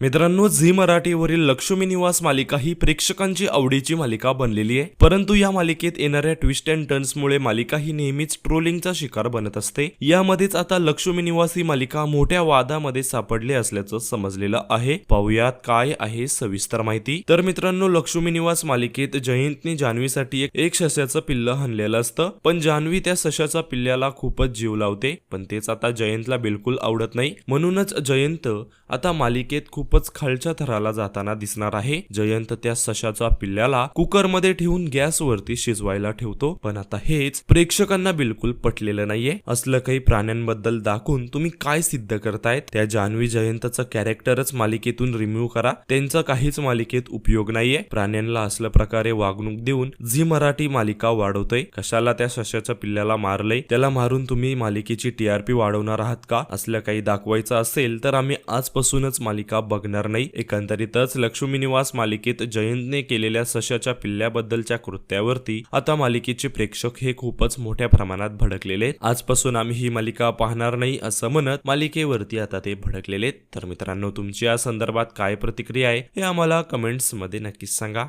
मित्रांनो झी मराठीवरील लक्ष्मी निवास मालिका ही प्रेक्षकांची आवडीची मालिका बनलेली आहे. परंतु या मालिकेत येणाऱ्या ट्विस्ट अँड टर्न्समुळे मालिका ही नेहमीच ट्रोलिंगचा शिकार बनत असते. यामध्येच आता लक्ष्मी निवास ही मालिका मोठ्या वादामध्ये सापडली असल्याचं समजलेलं आहे. पाहुयात काय आहे सविस्तर माहिती. तर मित्रांनो लक्ष्मी निवास मालिकेत जयंतने जान्हवीसाठी एक एक सश्याचं पिल्ल हाणलेलं असतं. पण जान्हवी त्या सशाच्या पिल्ल्याला खूपच जीव लावते. पण तेच आता जयंतला बिलकुल आवडत नाही. म्हणूनच जयंत आता मालिकेत खूप खूपच खालच्या थराला जाताना दिसणार आहे. जयंत त्या सशाच्या पिल्ल्याला कुकरमध्ये ठेवून गॅसवरती शिजवायला ठेवतो. पण आता हेच प्रेक्षकांना बिलकुल पटलेलं नाहीये. असलं काही प्राण्यांबद्दल दाखवून तुम्ही काय सिद्ध करतायत? त्या जान्हवी जयंतचं कॅरेक्टरच मालिकेतून रिमूव्ह करा. त्यांचा काहीच मालिकेत उपयोग नाहीये. प्राण्यांना असल्या प्रकारे वागणूक देऊन झी मराठी मालिका वाढवतोय. कशाला त्या सशाच्या पिल्ल्याला मारलंय? त्याला मारून तुम्ही मालिकेची टीआरपी वाढवणार आहात का? असलं काही दाखवायचं असेल तर आम्ही आजपासूनच मालिका बघणार नाही. एकंदरीतच लक्ष्मी निवास मालिकेत जयंतने केलेल्या सशाच्या पिल्ल्याबद्दलच्या कृत्यावरती आता मालिकेचे प्रेक्षक हे खूपच मोठ्या प्रमाणात भडकलेले आजपासून आम्ही ही मालिका पाहणार नाही असं म्हणत मालिकेवरती आता ते भडकलेले तर मित्रांनो तुमची या संदर्भात काय प्रतिक्रिया आहे हे आम्हाला कमेंट्समध्ये नक्कीच सांगा.